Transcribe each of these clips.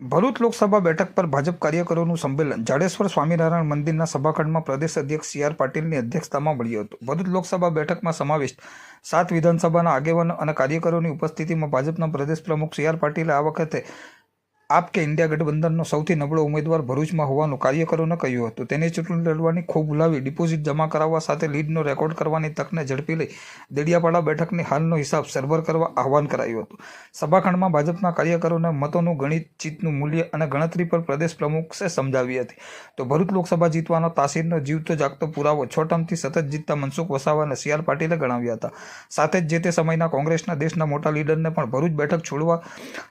ભરૂચ લોકસભા બેઠક પર ભાજપ કાર્યકરોનું સંમેલન. જાડેશ્વર સ્વામિનારાયણ મંદિરના સભાખંડમાં પ્રદેશ અધ્યક્ષ સી આર પાટીલની અધ્યક્ષતામાં મળ્યું હતું. ભરૂચ લોકસભા બેઠકમાં સમાવિષ્ટ સાત વિધાનસભાના આગેવાનો અને કાર્યકરોની ઉપસ્થિતિમાં ભાજપના પ્રદેશ પ્રમુખ સી આર પાટીલે આ વખતે આપ કે ઇન્ડિયા ગઠબંધનનો સૌથી નબળો ઉમેદવાર ભરૂચમાં હોવાનું કાર્યકરોને કહ્યું હતું. તેને ચૂંટણી લડવાની ખૂબ બોલાવી ડિપોઝિટ જમા કરાવવા સાથે લીડનો રેકોર્ડ કરવાની તકને ઝડપી લઈ દેડિયાપાડા બેઠકની હાલનો હિસાબ સરભર કરવા આહવાન કરાયું હતું. સભાખંડમાં ભાજપના કાર્યકરોને મતોનું, ગણિત ચિત્તનું મૂલ્ય અને ગણતરી પર પ્રદેશ પ્રમુખે સમજાવી હતી. તો ભરૂચ લોકસભા જીતવાનો તાસીરનો જીવતો જાગતો પુરાવો છ ટર્મથી સતત જીતતા મનસુખ વસાવાને સી આર પાટીલે ગણાવ્યા હતા. સાથે જ જે તે સમયના કોંગ્રેસના દેશના મોટા લીડરને પણ ભરૂચ બેઠક છોડવા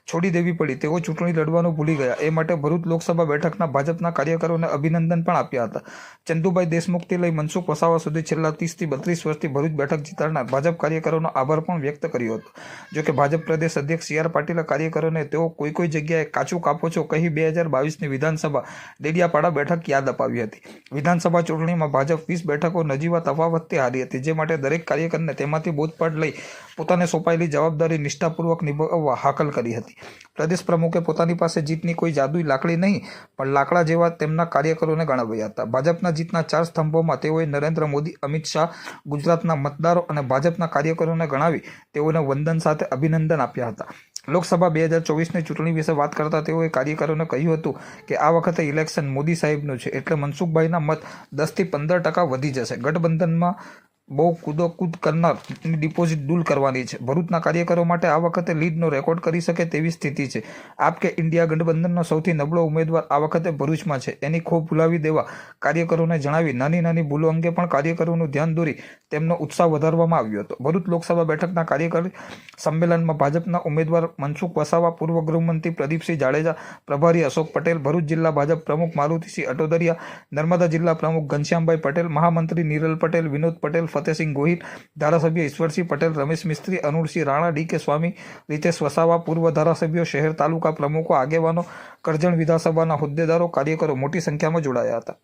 છોડી દેવી પડી, તેઓ ચૂંટણી લડવાનું ભૂલી ગયા. એ માટે ભરૂચ લોકસભા બેઠકના ભાજપના કાર્યકરોને અભિનંદન પણ આપ્યા હતા. ચંદુભાઈ દેશમુખથી લઈ મનસુખ વસાવા સુધી છેલ્લા ત્રીસથી બત્રીસ વર્ષથી ભરૂચ બેઠક જીતાડનાર ભાજપ કાર્યકરોનો આભાર પણ વ્યક્ત કર્યો હતો. જોકે ભાજપ પ્રદેશ અધ્યક્ષ સી આર પાટીલે કાર્યકરોને તેઓ કોઈ કોઈ જગ્યાએ કાચું કાપો છો કહી બે હજાર બાવીસની વિધાનસભા ડેડિયાપાડા બેઠક યાદ અપાવી હતી. વિધાનસભા ચૂંટણીમાં ભાજપ વીસ બેઠકો નજીવા તફાવતથી હારી હતી. જે માટે દરેક કાર્યકરને તેમાંથી બોધપાઠ લઈ પોતાને સોંપાયેલી જવાબદારી નિષ્ઠાપૂર્વક નિભાવવા હાકલ કરી હતી. પ્રદેશ પ્રમુખે પોતાની પાસે જીતની કોઈ જાદુઈ લાકડી નહીં, પણ લાકડા જેવા તેમના કાર્યકરોને ગણાવ્યા હતા. ભાજપના જીતના ચાર સ્તંભોમાં તેઓએ નરેન્દ્ર મોદી, અમિત શાહ, ગુજરાતના મતદારો અને ભાજપના કાર્યકરોને ગણાવી તેઓને વંદન સાથે અભિનંદન આપ્યા હતા. લોકસભા બે હજાર ચોવીસની ચૂંટણી વિશે વાત કરતા તેઓએ કાર્યકરોને કહ્યું હતું કે, આ વખતે ઇલેક્શન મોદી સાહેબનું છે, એટલે મનસુખભાઈના મત દસથી પંદર ટકા વધી જશે. ગઠબંધનમાં બહુ કૂદોકૂદ કરનાર ડિપોઝિટ દૂર કરવાની છે. ભરૂચના કાર્યકરો માટે આ વખતે લીડનો રેકોર્ડ કરી શકે તેવી સ્થિતિ છે. આપ કે ઇન્ડિયા ગઠબંધનનો સૌથી નબળો ઉમેદવાર આ વખતે ભરૂચમાં છે. એની ખો ભૂલાવી દેવા કાર્યકરોને જણાવી નાની નાની ભૂલો અંગે પણ કાર્યકરોનું ધ્યાન દોરી તેમનો ઉત્સાહ વધારવામાં આવ્યો હતો. ભરૂચ લોકસભા બેઠકના કાર્યકર સંમેલનમાં ભાજપના ઉમેદવાર મનસુખ વસાવા, પૂર્વ ગૃહમંત્રી પ્રદીપસિંહ જાડેજા, પ્રભારી અશોક પટેલ, ભરૂચ જિલ્લા ભાજપ પ્રમુખ મારુતિસિંહ અટોદરિયા, નર્મદા જિલ્લા પ્રમુખ ઘનશ્યામભાઈ પટેલ, મહામંત્રી નીરલ પટેલ, વિનોદ પટેલ ફતેહસિંહ ગોહિલ, ધારાસભ્ય ઈશ્વરસિંહ પટેલ, રમેશ મિસ્ત્રી અનુરસિંહ રાણા, ડી કે સ્વામી, રીતેશ વસાવા, પૂર્વ ધારાસભ્યો, શહેર તાલુકા પ્રમુખો, આગેવાનો, કરજણ વિધાનસભાના હોદ્દેદારો, કાર્યકરો મોટી સંખ્યામાં જોડાયા હતા.